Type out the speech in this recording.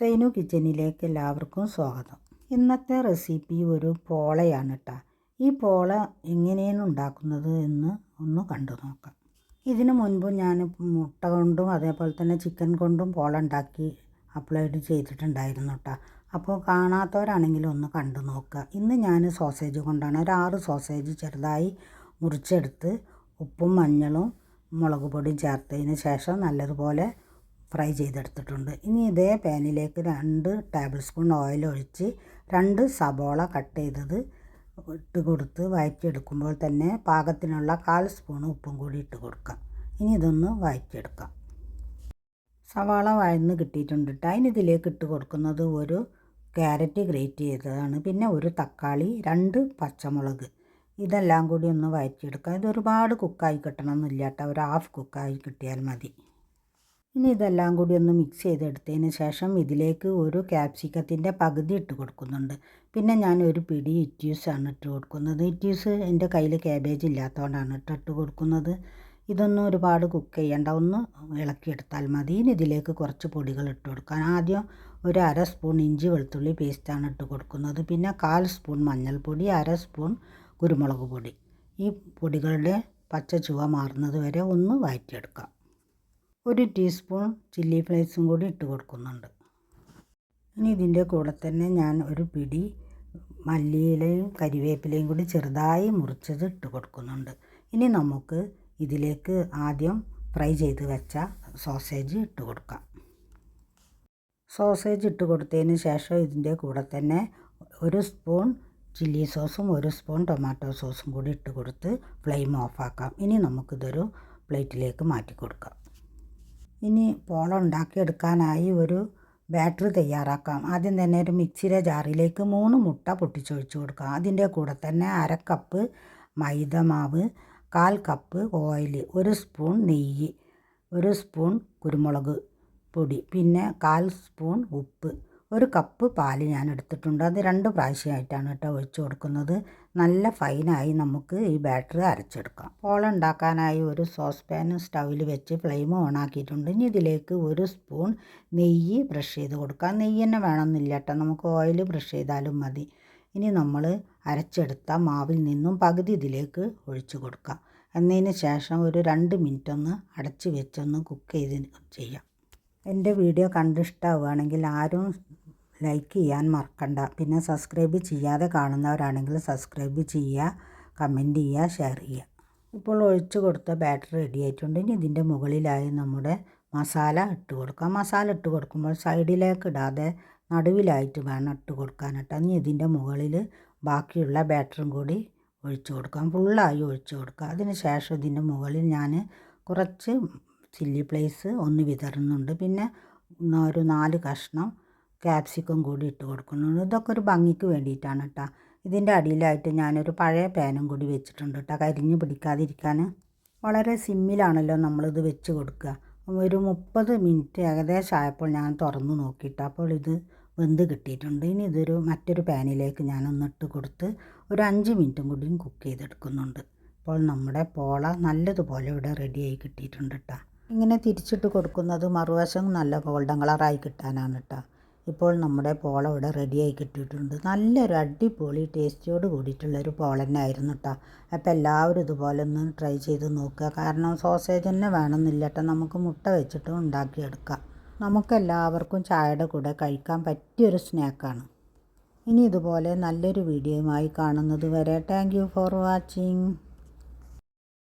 സൈനു കിച്ചനിലേക്ക് എല്ലാവർക്കും സ്വാഗതം. ഇന്നത്തെ റെസിപ്പി ഒരു പോളയാണ് കേട്ടോ ഈ പോള എങ്ങനെയാണ് ഉണ്ടാക്കുന്നത് എന്ന് ഒന്ന് കണ്ടു നോക്കാം. ഇതിനു മുൻപ് ഞാൻ മുട്ട കൊണ്ടും അതേപോലെ തന്നെ ചിക്കൻ കൊണ്ടും പോള ഉണ്ടാക്കി അപ്ലോഡ് ചെയ്തിട്ടുണ്ടായിരുന്നു കേട്ടോ അപ്പോൾ കാണാത്തവരാണെങ്കിൽ ഒന്ന് കണ്ടു നോക്കുക. ഇന്ന് ഞാൻ സോസേജ് കൊണ്ടാണ് ഒരു ആറ് സോസേജ് ചെറുതായി മുറിച്ചെടുത്ത് ഉപ്പും മഞ്ഞളും മുളക് പൊടിയും ചേർത്തതിന് ശേഷം നല്ലതുപോലെ ഫ്രൈ ചെയ്തെടുത്തിട്ടുണ്ട്. ഇനി ഇതേ പാനിലേക്ക് രണ്ട് ടേബിൾ സ്പൂൺ ഓയിൽ ഒഴിച്ച് രണ്ട് സബോള കട്ട് ചെയ്തത് ഇട്ട് കൊടുത്ത് വഴറ്റിയെടുക്കുമ്പോൾ തന്നെ പാകത്തിനുള്ള കാൽ സ്പൂൺ ഉപ്പും കൂടി ഇട്ട് കൊടുക്കാം. ഇനി ഇതൊന്ന് വഴറ്റിയെടുക്കാം സവാള വഴന്ന് കിട്ടിയിട്ടുണ്ട് കേട്ടോ അതിനിതിലേക്ക് ഇട്ട് കൊടുക്കുന്നത് ഒരു ക്യാരറ്റ് ഗ്രേറ്റ് ചെയ്തതാണ്. പിന്നെ ഒരു തക്കാളി രണ്ട് പച്ചമുളക്. ഇതെല്ലാം കൂടി ഒന്ന് വഴറ്റിയെടുക്കാം ഇത് ഒരുപാട് കുക്കായി കിട്ടണമെന്നില്ല കേട്ടോ ഒരു ഹാഫ് കുക്കായി കിട്ടിയാൽ മതി. ഇനി ഇതെല്ലാം കൂടി ഒന്ന് മിക്സ് ചെയ്തെടുത്തതിന് ശേഷം ഇതിലേക്ക് ഒരു ക്യാപ്സിക്കത്തിന്റെ പകുതി ഇട്ട് കൊടുക്കുന്നുണ്ട്. പിന്നെ ഞാൻ ഒരു പിടി ഇറ്റ്യൂസാണ് ഇട്ട് കൊടുക്കുന്നത്. ഇറ്റ്യൂസ് എന്റെ കയ്യിൽ ക്യാബേജ് ഇല്ലാത്തതുകൊണ്ടാണ് ഇട്ട് ഇട്ട് കൊടുക്കുന്നത്. ഇതൊന്നും ഒരുപാട് കുക്ക് ചെയ്യേണ്ട. ഒന്ന് ഇളക്കിയെടുത്താൽ മതി. ഇനി ഇതിലേക്ക് കുറച്ച് പൊടികൾ ഇട്ട് കൊടുക്കാൻ. ആദ്യം ഒരു അര സ്പൂൺ ഇഞ്ചി വെളുത്തുള്ളി പേസ്റ്റാണ് ഇട്ട് കൊടുക്കുന്നത്. പിന്നെ കാൽ സ്പൂൺ മഞ്ഞൾപ്പൊടി അര സ്പൂൺ കുരുമുളക് പൊടി. ഈ പൊടികളുടെ പച്ച ചുവ മാറുന്നത് വരെ ഒന്ന് വഴറ്റിയെടുക്കാം ഒരു ടീസ്പൂൺ ചില്ലി ഫ്ലേക്സും കൂടി ഇട്ട് കൊടുക്കുന്നുണ്ട്. ഇനി ഇതിന്റെ കൂടെ തന്നെ ഞാൻ ഒരു പിടി മല്ലിയിലയും കരിവേപ്പിലയും കൂടി ചെറുതായി മുറിച്ചത് ഇട്ട് കൊടുക്കുന്നുണ്ട്. ഇനി നമുക്ക് ഇതിലേക്ക് ആദ്യം ഫ്രൈ ചെയ്ത് വെച്ച സോസേജ് ഇട്ട് കൊടുക്കാം. സോസേജ് ഇട്ട് കൊടുത്തതിന് ശേഷം ഇതിന്റെ കൂടെ തന്നെ ഒരു സ്പൂൺ ചില്ലി സോസും ഒരു സ്പൂൺ ടൊമാറ്റോ സോസും കൂടി ഇട്ട് കൊടുത്ത് ഫ്ലെയിം ഓഫാക്കാം. ഇനി നമുക്കിതൊരു പ്ലേറ്റിലേക്ക് മാറ്റി കൊടുക്കാം. ഇനി പോള ഉണ്ടാക്കിയെടുക്കാനായി ഒരു ബാറ്ററി തയ്യാറാക്കാം. ആദ്യം തന്നെ ഒരു മിക്സിയുടെ ജാറിലേക്ക് മൂന്ന് മുട്ട പൊട്ടിച്ചൊഴിച്ച് കൊടുക്കാം. അതിന്റെ കൂടെ തന്നെ അര കപ്പ് മൈദ മാവ് കാൽ കപ്പ് ഓയിൽ ഒരു സ്പൂൺ നെയ്യ് ഒരു സ്പൂൺ കുരുമുളക് പൊടി പിന്നെ കാൽ സ്പൂൺ ഉപ്പ്. ഒരു കപ്പ് പാൽ ഞാൻ എടുത്തിട്ടുണ്ട് അത് രണ്ട് പ്രാവശ്യമായിട്ടാണ് കേട്ടോ ഒഴിച്ച് കൊടുക്കുന്നത്. നല്ല ഫൈനായി നമുക്ക് ഈ ബാറ്ററി അരച്ചെടുക്കാം. പോള ഉണ്ടാക്കാനായി ഒരു സോസ് പാൻ സ്റ്റൗവിൽ വെച്ച് ഫ്ലെയിം ഓൺ ആക്കിയിട്ടുണ്ട്. ഇനി ഇതിലേക്ക് ഒരു സ്പൂൺ നെയ്യ് ബ്രഷ് ചെയ്ത് കൊടുക്കാം. നെയ്യ് തന്നെ വേണമെന്നില്ല കേട്ടോ. നമുക്ക് ഓയിൽ ബ്രഷ് ചെയ്താലും മതി. ഇനി നമ്മൾ അരച്ചെടുത്ത മാവിൽ നിന്നും പകുതി ഇതിലേക്ക് ഒഴിച്ചു കൊടുക്കാം. എന്നതിന് ശേഷം ഒരു രണ്ട് മിനിറ്റ് ഒന്ന് അടച്ച് വെച്ചൊന്ന് കുക്ക് ചെയ്ത് ചെയ്യാം. എന്റെ വീഡിയോ കണ്ടിഷ്ടമാവുകയാണെങ്കിൽ ആരും ലൈക്ക് ചെയ്യാൻ മറക്കണ്ട. പിന്നെ സബ്സ്ക്രൈബ് ചെയ്യാതെ കാണുന്നവരാണെങ്കിൽ സബ്സ്ക്രൈബ് ചെയ്യുക കമന്റ് ചെയ്യുക ഷെയർ ചെയ്യുക. ഇപ്പോൾ ഒഴിച്ചു കൊടുത്ത ബാറ്റർ റെഡി ആയിട്ടുണ്ട്. ഇനി ഇതിന്റെ മുകളിലായി നമ്മുടെ മസാല ഇട്ട് കൊടുക്കാം. മസാല ഇട്ട് കൊടുക്കുമ്പോൾ സൈഡിലേക്ക് ഇടാതെ നടുവിലായിട്ട് വേണം ഇട്ട് കൊടുക്കാനായിട്ട് ഇനി ഇതിന്റെ മുകളിൽ ബാക്കിയുള്ള ബാറ്ററും കൂടി ഒഴിച്ചു കൊടുക്കാം. ഫുള്ളായി ഒഴിച്ചു കൊടുക്കുക അതിന് ശേഷം ഇതിന്റെ മുകളിൽ ഞാൻ കുറച്ച് ചില്ലി പ്ലേസ് ഒന്ന് വിതറുന്നുണ്ട്. പിന്നെ ഒരു നാല് കഷ്ണം ക്യാപ്സിക്കം കൂടി ഇട്ട് കൊടുക്കുന്നുണ്ട് ഇതൊക്കെ ഒരു ഭംഗിക്ക് വേണ്ടിയിട്ടാണ് കേട്ടോ ഇതിന്റെ അടിയിലായിട്ട് ഞാനൊരു പഴയ പാനും കൂടി വെച്ചിട്ടുണ്ട് കേട്ടോ കരിഞ്ഞ് പിടിക്കാതിരിക്കാൻ. വളരെ സിമ്മിലാണല്ലോ നമ്മളിത് വെച്ച് കൊടുക്കുക. ഒരു മുപ്പത് മിനിറ്റ് ഏകദേശം ആയപ്പോൾ ഞാൻ തുറന്ന് നോക്കിയിട്ട് അപ്പോൾ ഇത് വെന്ത് കിട്ടിയിട്ടുണ്ട്. ഇനി ഇതൊരു മറ്റൊരു പാനിലേക്ക് ഞാനൊന്ന് ഇട്ട് കൊടുത്ത് ഒരു അഞ്ച് മിനിറ്റും കൂടിയും കുക്ക് ചെയ്തെടുക്കുന്നുണ്ട്. അപ്പോൾ നമ്മുടെ പോള നല്ലതുപോലെ ഇവിടെ റെഡിയായി കിട്ടിയിട്ടുണ്ട് കേട്ടോ ഇങ്ങനെ തിരിച്ചിട്ട് കൊടുക്കുന്നത് മറുവശം നല്ല ഗോൾഡൻ കളറായി കിട്ടാനാണ് കേട്ടോ ഇപ്പോൾ നമ്മുടെ പോള ഇവിടെ റെഡിയായി കിട്ടിയിട്ടുണ്ട്. നല്ലൊരു അടിപൊളി ടേസ്റ്റിയോട് കൂടിയിട്ടുള്ളൊരു പോള തന്നെ ആയിരുന്നു കേട്ടോ അപ്പോൾ എല്ലാവരും ഇതുപോലെ ഒന്ന് ട്രൈ ചെയ്ത് നോക്കുക. കാരണം സോസേജ് തന്നെ വേണമെന്നില്ല കേട്ടോ നമുക്ക് മുട്ട വെച്ചിട്ട് ഉണ്ടാക്കിയെടുക്കാം. നമുക്കെല്ലാവർക്കും ചായയുടെ കൂടെ കഴിക്കാൻ പറ്റിയൊരു സ്നാക്കാണ്. ഇനി ഇതുപോലെ നല്ലൊരു വീഡിയോയുമായി കാണുന്നത് വരെ. Thank for watching